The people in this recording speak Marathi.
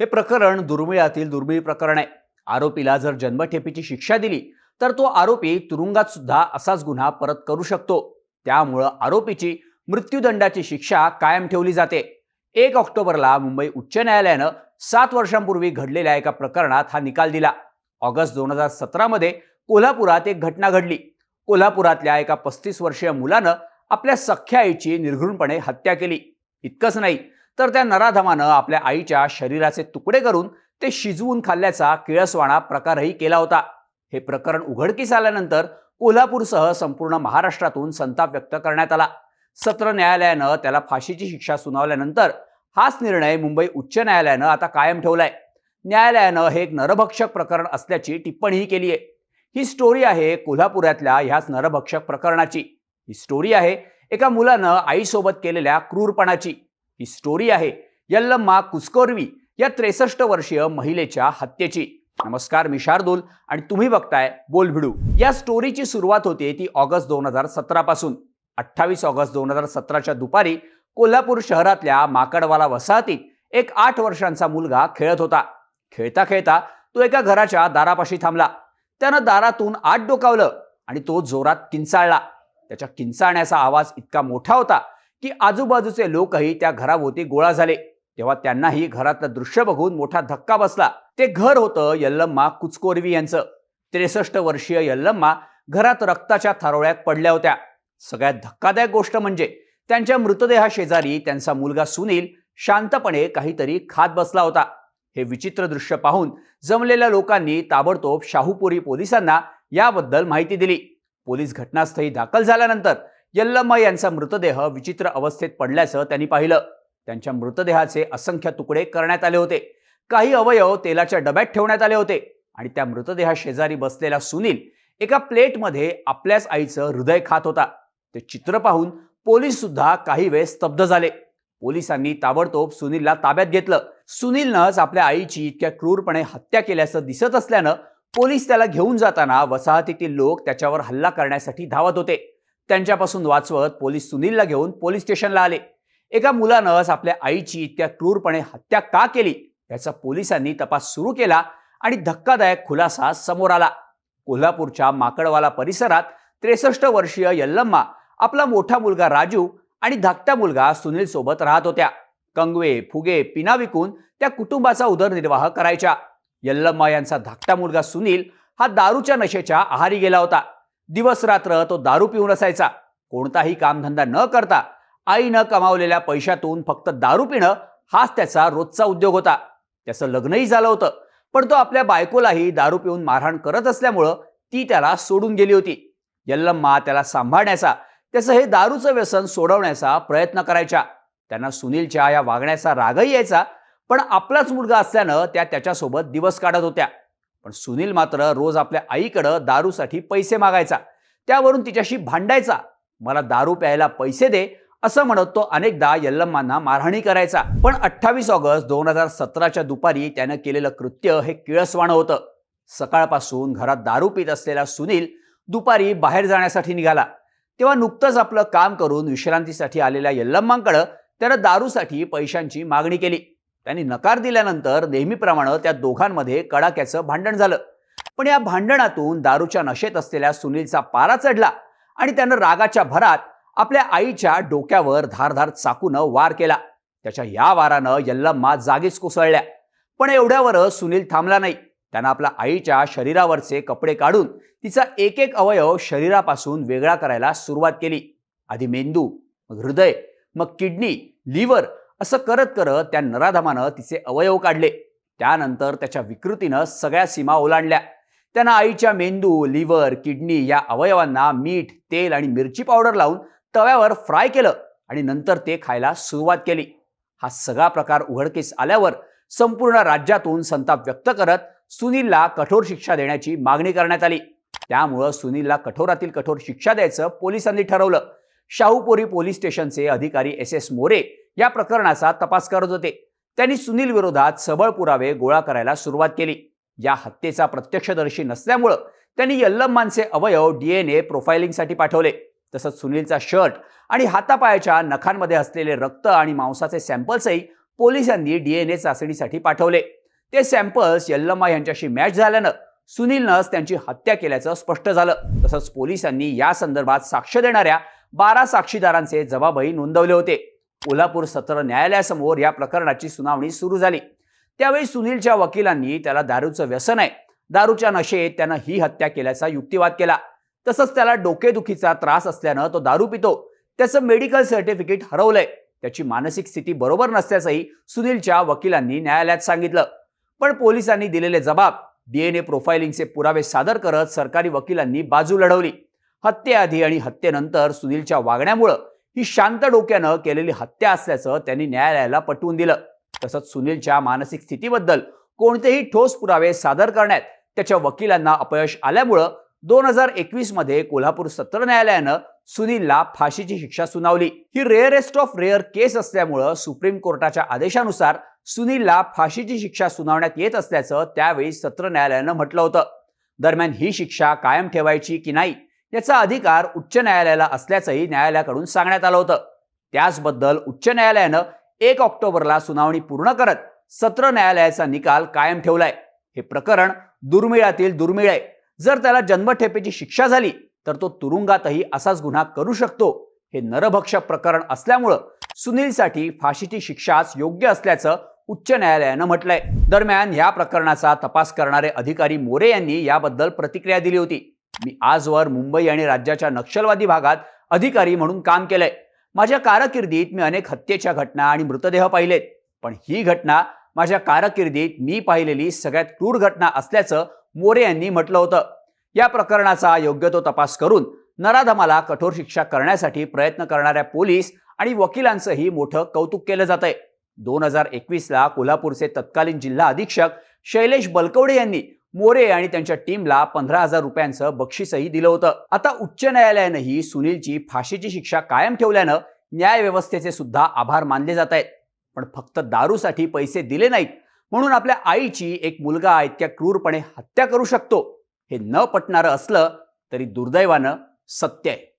हे प्रकरण दुर्मिळातील दुर्मिळ प्रकरण आहे. आरोपीला जर जन्मठेपीची शिक्षा दिली तर तो आरोपी तुरुंगात सुद्धा असाच गुन्हा परत करू शकतो. त्यामुळं आरोपीची मृत्यूदंडाची शिक्षा कायम ठेवली जाते. एक ऑक्टोबरला मुंबई उच्च न्यायालयानं सात वर्षांपूर्वी घडलेल्या एका प्रकरणात हा निकाल दिला. ऑगस्ट दोन हजार सतरामध्ये कोल्हापुरात एक घटना घडली. कोल्हापुरातल्या एका पस्तीस वर्षीय मुलानं आपल्या सख्या आईची निर्घृणपणे हत्या केली. इतकंच नाही तर त्या नराधमानं आपल्या आईच्या शरीराचे तुकडे करून ते शिजवून खाल्ल्याचा किळसवाणा प्रकारही केला होता. हे प्रकरण उघडकीस आल्यानंतर कोल्हापूरसह संपूर्ण महाराष्ट्रातून संताप व्यक्त करण्यात आला. सत्र न्यायालयानं त्याला फाशीची शिक्षा सुनावल्यानंतर हाच निर्णय मुंबई उच्च न्यायालयानं आता कायम ठेवलाय. न्यायालयानं हे एक नरभक्षक प्रकरण असल्याची टिप्पणीही केली आहे. ही स्टोरी आहे कोल्हापुरातल्या ह्याच नरभक्षक प्रकरणाची. ही स्टोरी आहे एका मुलानं आईसोबत केलेल्या क्रूरपणाची. ही स्टोरी आहे. यल्लम्मा कुस्कोरवी या त्रेसष्ट वर्षीय महिलेच्या हत्येची. नमस्कार मी शार्दूल आणि तुम्ही बघताय बोलभिडू. या स्टोरीची सुरुवात होते ती ऑगस्ट दोन हजार सतरा पासून. अठ्ठावीस ऑगस्ट दोन हजार सतराच्या दुपारी कोल्हापूर शहरातल्या माकडवाला वसाहतीत एक आठ वर्षांचा मुलगा खेळत होता. खेळता खेळता तो एका घराच्या दारापाशी थांबला. त्यानं दारातून आत डोकावलं आणि तो जोरात किंचाळला. त्याच्या किंचाळण्याचा आवाज इतका मोठा होता की आजूबाजूचे लोकही त्या घराभोवती गोळा झाले. तेव्हा त्यांनाही घरातलं दृश्य बघून मोठा धक्का बसला. ते घर होतं यल्लम्मा कुचकोरवी यांचं. त्रेसष्ट वर्षीय यल्लम्मा घरात रक्ताच्या थारोळ्यात पडल्या होत्या. सगळ्यात धक्कादायक गोष्ट म्हणजे त्यांच्या मृतदेहाशेजारी त्यांचा मुलगा सुनील शांतपणे काहीतरी खात बसला होता. हे विचित्र दृश्य पाहून जमलेल्या लोकांनी ताबडतोब शाहूपुरी पोलिसांना याबद्दल माहिती दिली. पोलीस घटनास्थळी दाखल झाल्यानंतर यल्लम्मा यांचा मृतदेह विचित्र अवस्थेत पडल्याचं त्यांनी पाहिलं. त्यांच्या मृतदेहाचे असंख्य तुकडे करण्यात आले होते. काही अवयव तेलाच्या डब्यात ठेवण्यात आले होते आणि त्या मृतदेहा शेजारी बसलेला सुनील एका प्लेटमध्ये आपल्याच आईचं हृदय खात होता. ते चित्र पाहून पोलीस सुद्धा काही वेळ स्तब्ध झाले. पोलिसांनी ताबडतोब सुनीलला ताब्यात घेतलं. सुनीलनंच आपल्या आईची इतक्या क्रूरपणे हत्या केल्याचं दिसत असल्यानं पोलीस त्याला घेऊन जाताना वसाहतीतील लोक त्याच्यावर हल्ला करण्यासाठी धावत होते. त्यांच्यापासून वाचवत पोलीस सुनीलला घेऊन पोलीस स्टेशनला आले. एका मुलानंच आपल्या आईची इतक्या क्रूरपणे हत्या का केली? याचा पोलिसांनी तपास सुरू केला आणि धक्कादायक खुलासा समोर आला. कोल्हापूरच्या माकडवाला परिसरात त्रेसष्ट वर्षीय यल्लम्मा आपला मोठा मुलगा राजू आणि धाकटा मुलगा सुनील सोबत राहत होत्या. कंगवे फुगे पिना विकून त्या कुटुंबाचा उदरनिर्वाह करायच्या. यल्लम्मा यांचा धाकटा मुलगा सुनील हा दारूच्या नशेच्या आहारी गेला होता. दिवस रात्र तो दारू पिऊन असायचा. कोणताही कामधंदा न करता आईनं कमावलेल्या पैशातून फक्त दारू पिणं हाच त्याचा रोजचा उद्योग होता. त्याचं लग्नही झालं होतं. पण तो आपल्या बायकोलाही दारू पिऊन मारहाण करत असल्यामुळं ती त्याला सोडून गेली होती. यल्लम्मा त्याला सांभाळण्याचा त्याचं हे दारूचं व्यसन सोडवण्याचा प्रयत्न करायच्या. त्यांना सुनीलच्या या वागण्याचा रागही यायचा पण आपलाच मुलगा असल्यानं त्या त्याच्यासोबत दिवस काढत होत्या. पण सुनील मात्र रोज आपल्या आईकडं दारूसाठी पैसे मागायचा. त्यावरून तिच्याशी भांडायचा. मला दारू प्यायला पैसे दे असं म्हणत तो अनेकदा यल्लम्मांना मारहाणी करायचा. पण अठ्ठावीस ऑगस्ट दोन हजार सतराच्या दुपारी त्यानं केलेलं कृत्य हे किळसवाणं होतं. सकाळपासून घरात दारू पित असलेला सुनील दुपारी बाहेर जाण्यासाठी निघाला. तेव्हा नुकतंच आपलं काम करून विश्रांतीसाठी आलेल्या यल्लम्मांकडं त्यानं दारूसाठी पैशांची मागणी केली. त्यांनी नकार दिल्यानंतर नेहमीप्रमाणे त्या दोघांमध्ये कडाक्याचं भांडण झालं. पण या भांडणातून दारूच्या नशेत असलेल्या सुनीलचा पारा चढला आणि त्यानं रागाच्या भरात आपल्या आईच्या डोक्यावर धारधार चाकूनं वार केला. त्याच्या या वारानं यल्लम्मा जागीच कोसळल्या. पण एवढ्यावर सुनील थांबला नाही. त्यानं आपल्या आईच्या शरीरावरचे कपडे काढून तिचा एक एक अवयव शरीरापासून वेगळा करायला सुरुवात केली. आधी मेंदू मग हृदय मग किडनी लिव्हर असं करत करत त्या नराधमानं तिचे अवयव काढले. त्यानंतर त्याच्या विकृतीनं सगळ्या सीमा ओलांडल्या. त्यानं आईच्या मेंदू लिव्हर किडनी या अवयवांना मीठ तेल आणि मिरची पावडर लावून तव्यावर फ्राय केलं आणि नंतर ते खायला सुरुवात केली. हा सगळा प्रकार उघडकीस आल्यावर संपूर्ण राज्यातून संताप व्यक्त करत सुनीलला कठोर शिक्षा देण्याची मागणी करण्यात आली. त्यामुळं सुनीलला कठोरातील कठोर शिक्षा द्यायचं पोलिसांनी ठरवलं. शाहूपुरी पोलीस स्टेशनचे अधिकारी एस एस मोरे या प्रकरणाचा तपास करत होते. त्यांनी सुनील विरोधात सबळ पुरावे गोळा करायला सुरुवात केली. या हत्येचा प्रत्यक्षदर्शी नसल्यामुळं त्यांनी यल्लम्मांचे अवयव डीएनए प्रोफायलिंगसाठी पाठवले. तसंच सुनीलचा शर्ट आणि हातापायाच्या नखांमध्ये असलेले रक्त आणि मांसाचे सॅम्पल्सही पोलिसांनी डीएनए चाचणीसाठी पाठवले. ते सॅम्पल्स यल्लम्मा यांच्याशी मॅच झाल्यानं सुनीलनंच त्यांची हत्या केल्याचं स्पष्ट झालं. तसंच पोलिसांनी या संदर्भात साक्ष देणाऱ्या बारा साक्षीदारांचे जबाबही नोंदवले होते. कोल्हापूर सत्र न्यायालयासमोर या प्रकरणाची सुनावणी सुरू झाली. त्यावेळी सुनीलच्या वकिलांनी त्याला दारूचं व्यसन आहे. दारूच्या नशेत त्यानं ही हत्या केल्याचा युक्तिवाद केला. तसंच त्याला डोकेदुखीचा त्रास असल्यानं तो दारू पितो. त्याचं मेडिकल सर्टिफिकेट हरवलंय. त्याची मानसिक स्थिती बरोबर नसल्याचंही सुनीलच्या वकिलांनी न्यायालयात सांगितलं. पण पोलिसांनी दिलेले जबाब डीएनए प्रोफायलिंगचे पुरावे सादर करत सरकारी वकिलांनी बाजू लढवली. हत्येआधी आणि हत्येनंतर सुनीलच्या वागण्यामुळं ही शांत डोक्यानं केलेली हत्या असल्याचं त्यांनी न्यायालयाला पटवून दिलं. तसंच सुनीलच्या मानसिक स्थितीबद्दल कोणतेही ठोस पुरावे सादर करण्यात त्याच्या वकिलांना अपयश आल्यामुळं दोन हजार एकवीसमध्ये कोल्हापूर सत्र न्यायालयानं सुनीलला फाशीची शिक्षा सुनावली. ही रेअरेस्ट ऑफ रेअर केस असल्यामुळं सुप्रीम कोर्टाच्या आदेशानुसार सुनीलला फाशीची शिक्षा सुनावण्यात येत असल्याचं त्यावेळी सत्र न्यायालयानं म्हटलं होतं. दरम्यान ही शिक्षा कायम ठेवायची की नाही याचा अधिकार उच्च न्यायालयाला असल्याचंही न्यायालयाकडून सांगण्यात आलं होतं. त्याचबद्दल उच्च न्यायालयानं एक ऑक्टोबरला सुनावणी पूर्ण करत सत्र न्यायालयाचा निकाल कायम ठेवलाय. हे प्रकरण दुर्मिळातील दुर्मिळ आहे. जर त्याला जन्मठेपेची शिक्षा झाली तर तो तुरुंगातही असाच गुन्हा करू शकतो. हे नरभक्षक प्रकरण असल्यामुळं सुनीलसाठी फाशीची शिक्षाच योग्य असल्याचं उच्च न्यायालयानं म्हटलंय. दरम्यान या प्रकरणाचा तपास करणारे अधिकारी मोरे यांनी याबद्दल प्रतिक्रिया दिली होती. मी आजवर मुंबई आणि राज्याच्या नक्षलवादी भागात अधिकारी म्हणून काम केलंय. माझ्या कारकिर्दीत मी अनेक हत्येच्या घटना आणि मृतदेह पाहिलेत. पण ही घटना माझ्या कारकिर्दीत मी पाहिलेली सगळ्यात क्रूर घटना असल्याचं मोरे यांनी म्हटलं होतं. या प्रकरणाचा योग्य तो तपास करून नराधमाला कठोर शिक्षा करण्यासाठी प्रयत्न करणाऱ्या पोलीस आणि वकिलांचंही मोठं कौतुक केलं जात आहे दोन हजार एकवीसला कोल्हापूरचे तत्कालीन जिल्हा अधीक्षक शैलेश बलकवडे यांनी मोरे आणि त्यांच्या टीमला पंधरा हजार रुपयांचं बक्षीसही दिलं होतं. आता उच्च न्यायालयानंही सुनीलची फाशीची शिक्षा कायम ठेवल्यानं न्यायव्यवस्थेचे सुद्धा आभार मानले जात आहेत. पण फक्त दारूसाठी पैसे दिले नाहीत. म्हणून आपल्या आईची एक मुलगा इतक्या क्रूरपणे हत्या करू शकतो हे न पटणारं असलं तरी दुर्दैवानं सत्य आहे.